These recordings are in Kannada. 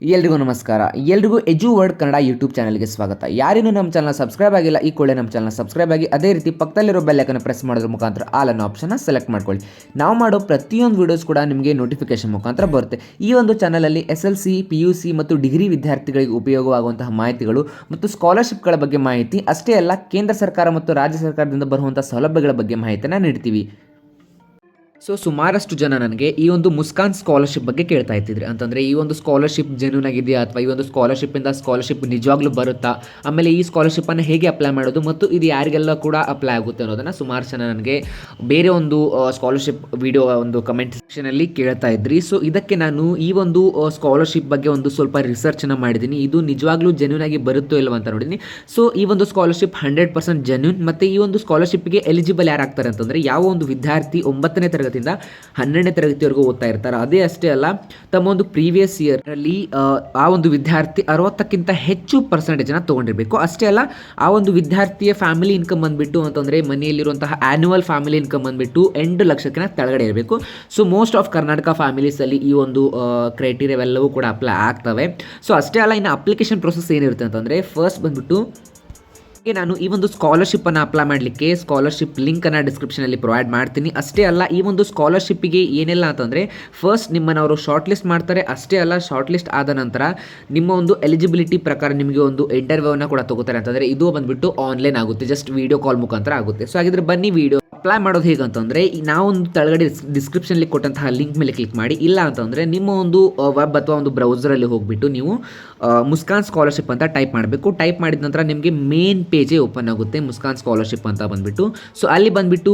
ಎಲ್ರಿಗೂ ನಮಸ್ಕಾರ. ಎಲ್ರಿಗೂ ಎಜು ವರ್ಡ್ ಕನ್ನಡ ಯೂಟ್ಯೂಬ್ ಚಾನಲ್ಗೆ ಸ್ವಾಗತ. ಯಾರೇನು ನಮ್ಮ ಚಾನಲ್ ಸಬ್ಸ್ಕ್ರೈಬ್ ಆಗಿಲ್ಲ, ಈ ಕೂಡಲೇ ನಮ್ಮ ಚಾನಲ್ ಸಬ್ಸ್ಕ್ರೈಬ್ ಆಗಿ ಅದೇ ರೀತಿ ಪಕ್ಕದಲ್ಲಿರೋ ಬೆಲ್ಲೈಕನ್ನು ಪ್ರೆಸ್ ಮಾಡೋದ್ರ ಮುಖಾಂತರ ಆಲ್ ಅನ್ನೋ ಆಪ್ಷನ್ನ ಸೆಲೆಕ್ಟ್ ಮಾಡ್ಕೊಳ್ಳಿ. ನಾವು ಮಾಡೋ ಪ್ರತಿಯೊಂದು ವೀಡಿಯೋಸ್ ಕೂಡ ನಿಮಗೆ ನೋಟಿಫಿಕೇಶನ್ ಮುಖಾಂತರ ಬರುತ್ತೆ. ಈ ಒಂದು ಚಾನಲಲ್ಲಿ S L C P U C ಮತ್ತು ಡಿಗ್ರಿ ವಿದ್ಯಾರ್ಥಿಗಳಿಗೆ ಉಪಯೋಗವಾಗುವಂತಹ ಮಾಹಿತಿಗಳು ಮತ್ತು ಸ್ಕಾಲರ್ಶಿಪ್ಗಳ ಬಗ್ಗೆ ಮಾಹಿತಿ, ಅಷ್ಟೇ ಅಲ್ಲ ಕೇಂದ್ರ ಸರ್ಕಾರ ಮತ್ತು ರಾಜ್ಯ ಸರ್ಕಾರದಿಂದ ಬರುವಂಥ ಸೌಲಭ್ಯಗಳ ಬಗ್ಗೆ ಮಾಹಿತಿಯನ್ನು ನೀಡ್ತೀವಿ. ಸೊ ಸುಮಾರಷ್ಟು ಜನ ನನಗೆ ಈ ಒಂದು ಮುಸ್ಕಾನ್ ಸ್ಕಾಲರ್ಶಿಪ್ ಬಗ್ಗೆ ಕೇಳ್ತಾ ಇದ್ದಿದ್ರು. ಅಂತಂದರೆ ಈ ಒಂದು ಸ್ಕಾಲರ್ಶಿಪ್ ಜೆನ್ಯೂನ್ ಆಗಿದೆಯಾ ಅಥವಾ ಈ ಒಂದು ಸ್ಕಾಲರ್ಶಿಪ್ಪಿಂದ ಸ್ಕಾಲರ್ಶಿಪ್ ನಿಜವಾಗ್ಲೂ ಬರುತ್ತಾ? ಆಮೇಲೆ ಈ ಸ್ಕಾಲರ್ಶಿಪ್ಪನ್ನು ಹೇಗೆ ಅಪ್ಲೈ ಮಾಡೋದು ಮತ್ತು ಇದು ಯಾರಿಗೆಲ್ಲ ಕೂಡ ಅಪ್ಲೈ ಆಗುತ್ತೆ ಅನ್ನೋದನ್ನು ಸುಮಾರು ಜನ ನನಗೆ ಬೇರೆ ಒಂದು ಸ್ಕಾಲರ್ಶಿಪ್ ವಿಡಿಯೋ ಒಂದು ಕಮೆಂಟ್ ಸೆಕ್ಷನಲ್ಲಿ ಕೇಳ್ತಾ ಇದ್ರಿ. ಸೊ ಇದಕ್ಕೆ ನಾನು ಈ ಒಂದು ಸ್ಕಾಲರ್ಶಿಪ್ ಬಗ್ಗೆ ಒಂದು ಸ್ವಲ್ಪ ರಿಸರ್ಚನ್ನು ಮಾಡಿದ್ದೀನಿ ಇದು ನಿಜವಾಗ್ಲೂ ಜೆನ್ಯೂನ್ ಆಗಿ ಬರುತ್ತೋ ಇಲ್ವ ಅಂತ ನೋಡಿದ್ದೀನಿ ಸೊ ಈ ಒಂದು ಸ್ಕಾಲರ್ಶಿಪ್ ಹಂಡ್ರೆಡ್ ಪರ್ಸೆಂಟ್ ಜೆನ್ಯೂನ್ ಮತ್ತು ಈ ಒಂದು ಸ್ಕಾಲರ್ಶಿಪ್ಗೆ ಎಲಿಜಿಬಲ್ ಯಾರಾಗ್ತಾರೆ ಅಂತಂದರೆ ಯಾವ ಒಂದು ವಿದ್ಯಾರ್ಥಿ ಒಂಬತ್ತನೇ ತರಗತಿಯಿಂದ ಹನ್ನೆರಡನೇ ತರಗತಿವರೆಗೂ ಓದ್ತಾ ಇರ್ತಾರೆ. ಅದೇ ಅಷ್ಟೇ ಅಲ್ಲ ತಮ್ಮ ಒಂದು ಪ್ರೀವಿಯಸ್ ಇಯರ್ ಅಲ್ಲಿ ಆ, ಒಂದು ವಿದ್ಯಾರ್ಥಿ ಅರವತ್ತಕ್ಕಿಂತ ಹೆಚ್ಚು ಪರ್ಸೆಂಟೇಜನ್ನು ತೊಗೊಂಡಿರಬೇಕು. ಅಷ್ಟೇ ಅಲ್ಲ ಆ ಒಂದು ವಿದ್ಯಾರ್ಥಿಯ ಫ್ಯಾಮಿಲಿ ಇನ್ಕಮ್ ಬಂದ್ಬಿಟ್ಟು ಅಂತಂದರೆ ಮನೆಯಲ್ಲಿರುವಂತಹ ಆನ್ಯುವಲ್ ಫ್ಯಾಮಿಲಿ ಇನ್ಕಮ್ ಬಂದ್ಬಿಟ್ಟು ಎಂಟು ಲಕ್ಷಕ್ಕಿಂತ ಕೆಳಗಡೆ ಇರಬೇಕು. ಸೊ ಮೋಸ್ಟ್ ಆಫ್ ಕರ್ನಾಟಕ ಫ್ಯಾಮಿಲೀಸಲ್ಲಿ ಈ ಒಂದು ಕ್ರೈಟೀರಿಯಾವೆಲ್ಲವೂ ಕೂಡ ಅಪ್ಲೈ ಆಗ್ತವೆ. ಸೊ ಅಷ್ಟೇ ಅಲ್ಲ ಇನ್ನು ಅಪ್ಲಿಕೇಶನ್ ಪ್ರೊಸೆಸ್ ಏನಿರುತ್ತೆ ಅಂತಂದರೆ ಫಸ್ಟ್ ಬಂದ್ಬಿಟ್ಟು ನಾನು ಈ ಒಂದು ಸ್ಕಾಲರ್ಶಿಪ್ ಅನ್ನು ಅಪ್ಲೈ ಮಾಡಲಿಕ್ಕೆ ಸ್ಕಾಲರ್ಶಿಪ್ ಲಿಂಕ್ ಅನ್ನು ಡಿಸ್ಕ್ರಿಪ್ಷನ್ ಅಲ್ಲಿ ಪ್ರೊವೈಡ್ ಮಾಡ್ತೀನಿ. ಅಷ್ಟೇ ಅಲ್ಲ, ಈ ಒಂದು ಸ್ಕಾಲರ್ಶಿಪ್ಗೆ ಏನೆಲ್ಲ ಅಂತಂದ್ರೆ ಫಸ್ಟ್ ನಿಮ್ಮನ್ನು ಅವರು ಶಾರ್ಟ್ ಲಿಸ್ಟ್ ಮಾಡ್ತಾರೆ. ಅಷ್ಟೇ ಅಲ್ಲ ಶಾರ್ಟ್ ಲಿಸ್ಟ್ ಆದ ನಂತರ ನಿಮ್ಮ ಒಂದು ಎಲಿಜಿಬಿಲಿಟಿ ಪ್ರಕಾರ ನಿಮಗೆ ಒಂದು ಇಂಟರ್ವ್ಯೂ ಕೂಡ ತಗೋತಾರೆ. ಅಂತಂದರೆ, ಇದು ಬಂದ್ಬಿಟ್ಟು ಆನ್ಲೈನ್ ಆಗುತ್ತೆ. ಜಸ್ಟ್ ವಿಡಿಯೋ ಕಾಲ್ ಮುಖಾಂತರ ಆಗುತ್ತೆ. ಸೊ ಹಾಗಿದ್ರೆ ಬನ್ನಿ ವೀಡಿಯೋ ಅಪ್ಲೈ ಮಾಡೋದು ಹೇಗೆ ಅಂತಂದರೆ ನಾವೊಂದು ತಳಗಡೆ ಡಿಸ್ಕ್ರಿಪ್ಷನಲ್ಲಿ ಕೊಟ್ಟಂತಹ ಲಿಂಕ್ ಮೇಲೆ ಕ್ಲಿಕ್ ಮಾಡಿ, ಇಲ್ಲ ಅಂತಂದರೆ ನಿಮ್ಮ ಒಂದು ವೆಬ್ ಅಥವಾ ಒಂದು ಬ್ರೌಸರಲ್ಲಿ ಹೋಗಿಬಿಟ್ಟು ನೀವು ಮುಸ್ಕಾನ್ ಸ್ಕಾಲರ್ಶಿಪ್ ಅಂತ ಟೈಪ್ ಮಾಡಬೇಕು. ಟೈಪ್ ಮಾಡಿದ ನಂತರ ನಿಮಗೆ ಮೇನ್ ಪೇಜೇ ಓಪನ್ ಆಗುತ್ತೆ ಮುಸ್ಕಾನ್ ಸ್ಕಾಲರ್ಶಿಪ್ ಅಂತ ಬಂದುಬಿಟ್ಟು. ಸೊ ಅಲ್ಲಿ ಬಂದುಬಿಟ್ಟು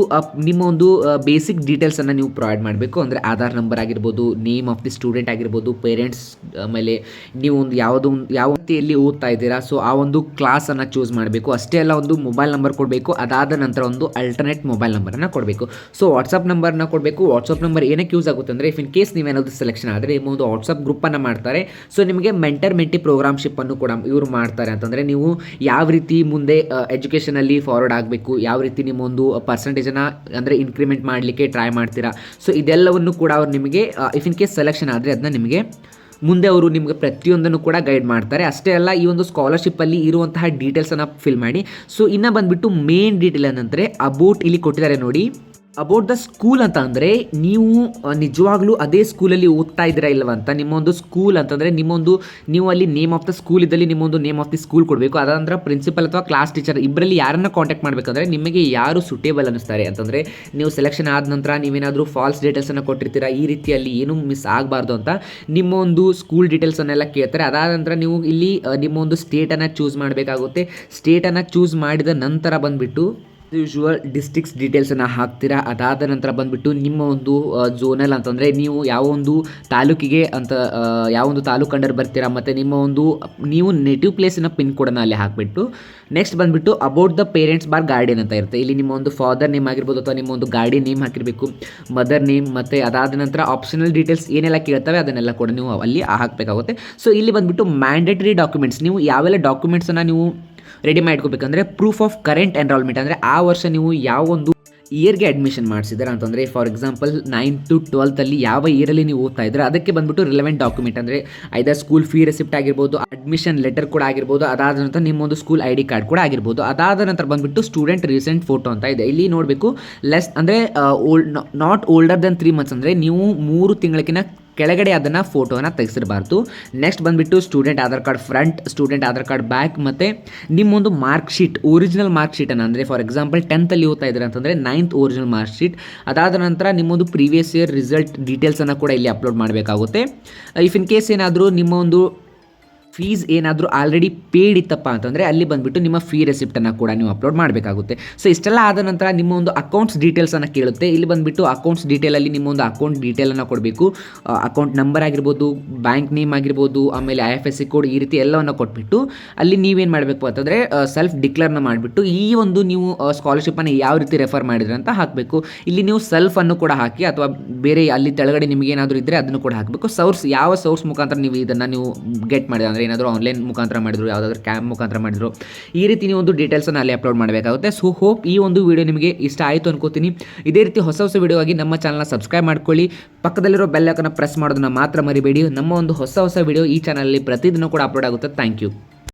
ನಿಮ್ಮ ಒಂದು ಬೇಸಿಕ್ ಡೀಟೇಲ್ಸನ್ನು ನೀವು ಪ್ರೊವೈಡ್ ಮಾಡಬೇಕು. ಅಂದರೆ ಆಧಾರ್ ನಂಬರ್ ಆಗಿರ್ಬೋದು ನೇಮ್ ಆಫ್ ದಿ ಸ್ಟೂಡೆಂಟ್ ಆಗಿರ್ಬೋದು ಪೇರೆಂಟ್ಸ್ ಆಮೇಲೆ ನೀವು ಒಂದು ಯಾವುದೋ ಒಂದು ಯಾವ ರೀತಿಯಲ್ಲಿ ಓದ್ತಾ ಇದ್ದೀರಾ. ಸೊ ಆ ಒಂದು ಕ್ಲಾಸನ್ನು ಚೂಸ್ ಮಾಡಬೇಕು. ಅಷ್ಟೇ ಅಲ್ಲ, ಒಂದು ಮೊಬೈಲ್ ನಂಬರ್ ಕೊಡಬೇಕು. ಅದಾದ ನಂತರ ಒಂದು ಅಲ್ಟರ್ನೇಟ್ ಮೊಬೈಲ್ ನಂಬರನ್ನು ಕೊಡಬೇಕು. ಸೊ ವಾಟ್ಸಪ್ ನಂಬರ್ನ ಕೊಡಬೇಕು. ವಾಟ್ಸಪ್ ನಂಬರ್ ಏನಕ್ಕೆ ಯೂಸ್ ಆಗುತ್ತೆ ಅಂದರೆ ಇಫ್ ಇನ್ ಕೇಸ್ ನೀವೇನಾದರೂ ಸೆಲೆಕ್ಷನ್ ಆದರೆ, ನಿಮ್ಮ ಒಂದು ವಾಟ್ಸಪ್ ಗ್ರೂಪನ್ನು ಮಾಡ್ತಾರೆ. ಸೊ ನಿಮಗೆ ಮೆಂಟರ್ ಮೆಂಟಿ ಪ್ರೋಗ್ರಾಮ್ಶಿಪ್ಪನ್ನು ಕೂಡ ಇವರು ಮಾಡ್ತಾರೆ. ಅಂತಂದರೆ, ನೀವು ಯಾವ ರೀತಿ ಮುಂದೆ ಎಜುಕೇಷನಲ್ಲಿ ಫಾರ್ವರ್ಡ್ ಆಗಬೇಕು, ಯಾವ ರೀತಿ ನಿಮ್ಮ ಒಂದು ಪರ್ಸಂಟೇಜನ್ನು ಅಂದರೆ ಇನ್ಕ್ರಿಮೆಂಟ್ ಮಾಡಲಿಕ್ಕೆ ಟ್ರೈ ಮಾಡ್ತೀರಾ. ಸೊ ಇದೆಲ್ಲವನ್ನು ಕೂಡ ಅವ್ರು ನಿಮಗೆ ಇಫ್ ಇನ್ ಕೇಸ್ ಸೆಲೆಕ್ಷನ್ ಆದರೆ ಅದನ್ನ ನಿಮಗೆ ಮುಂದೆ ಅವರು ನಿಮಗೆ ಪ್ರತಿಯೊಂದನ್ನು ಕೂಡ ಗೈಡ್ ಮಾಡ್ತಾರೆ. ಅಷ್ಟೇ ಅಲ್ಲ, ಈ ಒಂದು ಸ್ಕಾಲರ್ಶಿಪ್ಪಲ್ಲಿ ಇರುವಂತಹ ಡೀಟೇಲ್ಸನ್ನು ಫಿಲ್ ಮಾಡಿ. ಸೊ ಇನ್ನು ಬಂದುಬಿಟ್ಟು ಮೇನ್ ಡೀಟೇಲ್ ಏನಂದರೆ ಅಬೌಟ್ ಇಲ್ಲಿ ಕೊಟ್ಟಿದ್ದಾರೆ ನೋಡಿ. ಅಬೌಟ್ ದ ಸ್ಕೂಲ್ ಅಂತ ಅಂದರೆ ನೀವು ನಿಜವಾಗ್ಲೂ ಅದೇ ಸ್ಕೂಲಲ್ಲಿ ಓದ್ತಾ ಇದ್ದೀರಾ ಇಲ್ಲವ ಅಂತ? ನಿಮ್ಮೊಂದು ಸ್ಕೂಲ್ ಅಂತಂದರೆ ನಿಮ್ಮೊಂದು, ನೀವು ಅಲ್ಲಿ ನೇಮ್ ಆಫ್ ದ ಸ್ಕೂಲ್ ಇದ್ದಲ್ಲಿ ನಿಮ್ಮೊಂದು ನೇಮ್ ಆಫ್ ದಿ ಸ್ಕೂಲ್ ಕೊಡಬೇಕು. ಅದಂದ್ರೆ ಪ್ರಿನ್ಸಿಪಲ್ ಅಥವಾ ಕ್ಲಾಸ್ ಟೀಚರ್ ಇಬ್ಬರಲ್ಲಿ ಯಾರನ್ನ ಕಾಂಟ್ಯಾಕ್ಟ್ ಮಾಡಬೇಕಂದ್ರೆ ನಿಮಗೆ ಯಾರು ಸುಟೇಬಲ್ ಅನ್ನಿಸ್ತಾರೆ ಅಂತಂದರೆ ನೀವು ಸೆಲೆಕ್ಷನ್ ಆದ ನಂತರ ನೀವೇನಾದರೂ ಫಾಲ್ಸ್ ಡೀಟೇಲ್ಸನ್ನು ಕೊಟ್ಟಿರ್ತೀರಾ, ಈ ರೀತಿಯಲ್ಲಿ ಏನೂ ಮಿಸ್ ಆಗಬಾರ್ದು ಅಂತ ನಿಮ್ಮೊಂದು ಸ್ಕೂಲ್ ಡೀಟೇಲ್ಸನ್ನೆಲ್ಲ ಕೇಳ್ತಾರೆ. ಅದಾದ ನಂತರ ನೀವು ಇಲ್ಲಿ ನಿಮ್ಮೊಂದು ಸ್ಟೇಟನ್ನು ಚೂಸ್ ಮಾಡಬೇಕಾಗುತ್ತೆ. ಸ್ಟೇಟನ್ನು ಚೂಸ್ ಮಾಡಿದ ನಂತರ ಬಂದುಬಿಟ್ಟು ಯೂಶುವಲ್ ಡಿಸ್ಟಿಕ್ಸ್ ಡೀಟೇಲ್ಸನ್ನು ಹಾಕ್ತೀರಾ? ಅದಾದ ನಂತರ ಬಂದುಬಿಟ್ಟು ನಿಮ್ಮ ಒಂದು ಝೋನಲ್ ಅಂತಂದರೆ ನೀವು ಯಾವ ಒಂದು ತಾಲೂಕಿಗೆ ಅಂತ ಯಾವ ಒಂದು ತಾಲೂಕು ಅಂಡರ್ ಬರ್ತೀರಾ? ಮತ್ತು ನಿಮ್ಮ ಒಂದು, ನೀವು ನೇಟಿವ್ ಪ್ಲೇಸಿನ ಪಿನ್ ಕೋಡನ್ನು ಅಲ್ಲಿ ಹಾಕಿಬಿಟ್ಟು ನೆಕ್ಸ್ಟ್ ಬಂದುಬಿಟ್ಟು about the parents bar guardian ಅಂತ ಇರುತ್ತೆ. ಇಲ್ಲಿ ನಿಮ್ಮ ಒಂದು ಫಾದರ್ ನೇಮ್ ಆಗಿರ್ಬೋದು ಅಥವಾ ನಿಮ್ಮ ಒಂದು ಗಾಡಿ ನೇಮ್ ಹಾಕಿರಬೇಕು ಮದರ್ ನೇಮ್ ಮತ್ತು ಅದಾದ ನಂತರ ಆಪ್ಷನಲ್ ಡೀಟೇಲ್ಸ್ ಏನೆಲ್ಲ ಕೇಳ್ತವೆ ಅದನ್ನೆಲ್ಲ ಕೂಡ ನೀವು ಅಲ್ಲಿ ಹಾಕಬೇಕಾಗುತ್ತೆ. ಸೊ ಇಲ್ಲಿ ಬಂದುಬಿಟ್ಟು ಮ್ಯಾಂಡೇಟರಿ ಡಾಕ್ಯುಮೆಂಟ್ಸ್ ನೀವು ಯಾವೆಲ್ಲ ಡಾಕ್ಯುಮೆಂಟ್ಸನ್ನು ನೀವು ರೆಡಿ ಮಾಡ್ಕೋಬೇಕಂದ್ರೆ ಪ್ರೂಫ್ ಆಫ್ ಕರೆಂಟ್ ಎನ್ರಾಲ್ಮೆಂಟ್ ಅಂದರೆ ಆ ವರ್ಷ ನೀವು ಯಾವ ಒಂದು ಇಯರ್ಗೆ ಅಡ್ಮಿಷನ್ ಮಾಡಿಸಿದ್ರೆ ಅಂತಂದರೆ ಫಾರ್ ಎಕ್ಸಾಂಪಲ್ ನೈನ್ ಟು ಟ್ವೆಲ್ತಲ್ಲಿ ಯಾವ ಇಯರಲ್ಲಿ ನೀವು ಓದ್ತಾ ಇದ್ರೆ ಅದಕ್ಕೆ ಬಂದ್ಬಿಟ್ಟು ರಿಲೆವೆಂಟ್ ಡಾಕ್ಯುಮೆಂಟ್ ಅಂದರೆ ಐದರ್ ಸ್ಕೂಲ್ ಫೀ ರೆಸಿಪ್ಟ್ ಆಗಿರ್ಬೋದು ಅಡ್ಮಿಷನ್ ಲೆಟರ್ ಕೂಡ ಆಗಿರ್ಬೋದು, ಅದಾದ ನಂತರ ನಿಮ್ಮೊಂದು ಸ್ಕೂಲ್ ಐ ಡಿ ಕಾರ್ಡ್ ಕೂಡ ಆಗಿರ್ಬೋದು. ಅದಾದ ನಂತರ ಬಂದ್ಬಿಟ್ಟು ಸ್ಟೂಡೆಂಟ್ ರೀಸೆಂಟ್ ಫೋಟೋ ಅಂತ ಇದೆ. ಇಲ್ಲಿ ನೋಡಬೇಕು ಲೆಸ್ ಅಂದರೆ old not older than three months ಅಂದರೆ ನೀವು ಮೂರು ತಿಂಗಳಕ್ಕಿಂತ ಕೆಳಗಡೆ ಅದನ್ನು ಫೋಟೋನ ತೆಗೆಸಿರಬಾರ್ದು. ನೆಕ್ಸ್ಟ್ ಬಂದುಬಿಟ್ಟು student Aadhaar card front student Aadhaar card back ಮತ್ತು ನಿಮ್ಮೊಂದು ಮಾರ್ಕ್ ಶೀಟ್ ಒರಿಜಿನಲ್ ಮಾರ್ಕ್ ಶೀಟನ್ನು ಅಂದರೆ ಫಾರ್ ಎಕ್ಸಾಂಪಲ್ ಟೆಂತಲ್ಲಿ ಓದ್ತಾ ಇದ್ದಾರೆ ಅಂತಂದರೆ ನೈನ್ತ್ ಒರಿಜಿನಲ್ ಮಾರ್ಕ್ ಶೀಟ್ ಅದಾದ ನಂತರ ನಿಮ್ಮೊಂದು ಪ್ರೀವಿಯಸ್ ಇಯರ್ ರಿಸಲ್ಟ್ ಡೀಟೇಲ್ಸನ್ನು ಕೂಡ ಇಲ್ಲಿ ಅಪ್ಲೋಡ್ ಮಾಡಬೇಕಾಗುತ್ತೆ. ಇಫ್ ಇನ್ ಕೇಸ್ ಏನಾದರೂ ನಿಮ್ಮ ಒಂದು ಫೀಸ್ ಏನಾದರೂ ಆಲ್ರೆಡಿ ಪೇಡ್ ಇತ್ತಪ್ಪ ಅಂತಂದರೆ ಅಲ್ಲಿ ಬಂದುಬಿಟ್ಟು ನಿಮ್ಮ ಫೀ ರೆಸಿಪ್ಟನ್ನು ಕೂಡ ನೀವು ಅಪ್ಲೋಡ್ ಮಾಡಬೇಕಾಗುತ್ತೆ. ಸೊ ಇಷ್ಟೆಲ್ಲ ಆದ ನಂತರ ನಿಮ್ಮ ಒಂದು ಅಕೌಂಟ್ಸ್ ಡೀಟೇಲ್ಸನ್ನು ಕೇಳುತ್ತೆ. ಇಲ್ಲಿ ಬಂದುಬಿಟ್ಟು ಅಕೌಂಟ್ಸ್ ಡೀಟೇಲಲ್ಲಿ ನಿಮ್ಮ ಒಂದು ಅಕೌಂಟ್ ಡೀಟೇಲನ್ನು ಕೊಡಬೇಕು. ಅಕೌಂಟ್ ನಂಬರ್ ಆಗಿರ್ಬೋದು ಬ್ಯಾಂಕ್ ನೇಮ್ ಆಗಿರ್ಬೋದು, ಆಮೇಲೆ I F S C code ಈ ರೀತಿ ಎಲ್ಲವನ್ನು ಕೊಟ್ಬಿಟ್ಟು ಅಲ್ಲಿ ನೀವೇನು ಮಾಡಬೇಕು ಅಂತಂದರೆ ಸೆಲ್ಫ್ ಡಿಕ್ಲೇರ್ನ ಮಾಡಿಬಿಟ್ಟು ಈ ಒಂದು ನೀವು ಸ್ಕಾಲರ್ಶಿಪ್ಪನ್ನು ಯಾವ ರೀತಿ ರೆಫರ್ ಮಾಡಿದ್ರೆ ಅಂತ ಹಾಕಬೇಕು. ಇಲ್ಲಿ ನೀವು ಸೆಲ್ಫನ್ನು ಕೂಡ ಹಾಕಿ ಅಥವಾ ಬೇರೆ ಅಲ್ಲಿ ತೆಳಗಡೆ ನಿಮಗೇನಾದರೂ ಇದ್ದರೆ ಅದನ್ನು ಕೂಡ ಹಾಕಬೇಕು. ಸೋರ್ಸ್ ಯಾವ ಸೋರ್ಸ್ ಮುಖಾಂತರ ನೀವು ಇದನ್ನು ನೀವು ಗೆಟ್ ಮಾಡಿದ್ರೆ ಅಂದರೆ ಏನಾದರೂ ಆನ್ಲೈನ್ ಮುಖಾಂತರ ಮಾಡಿದ್ರು, ಯಾವುದಾದ್ರೂ ಕ್ಯಾಬ್ ಮುಖಾಂತರ ಮಾಡಿದ್ರು, ಈ ರೀತಿ ನೀವು ಒಂದು ಡೀಟೇಲ್ಸನ್ನು ಅಲ್ಲಿ ಅಪ್ಲೋಡ್ ಮಾಡಬೇಕಾಗುತ್ತೆ. ಸೊ ಹೋಪ್ ಈ ಒಂದು ವಿಡಿಯೋ ನಿಮಗೆ ಇಷ್ಟ ಆಯಿತು ಅನ್ಕೋತೀನಿ. ಇದೇ ರೀತಿ ಹೊಸ ಹೊಸ ವಿಡಿಯೋ ಆಗಿ ನಮ್ಮ ಚಾನಲ್ನ ಸಬ್ಸ್ಕ್ರೈಬ್ ಮಾಡ್ಕೊಳ್ಳಿ. ಪಕ್ಕದಲ್ಲಿರೋ ಬೆಲ್ಲಕನ್ನು ಪ್ರೆಸ್ ಮಾಡೋದನ್ನು ಮಾತ್ರ ಮರಿಬೇಡಿ. ನಮ್ಮ ಒಂದು ಹೊಸ ಹೊಸ ವಿಡಿಯೋ ಈ ಚಾನಲಲ್ಲಿ ಪ್ರತಿದಿನ ಕೂಡ ಅಪ್ಲೋಡ್ ಆಗುತ್ತೆ. Thank you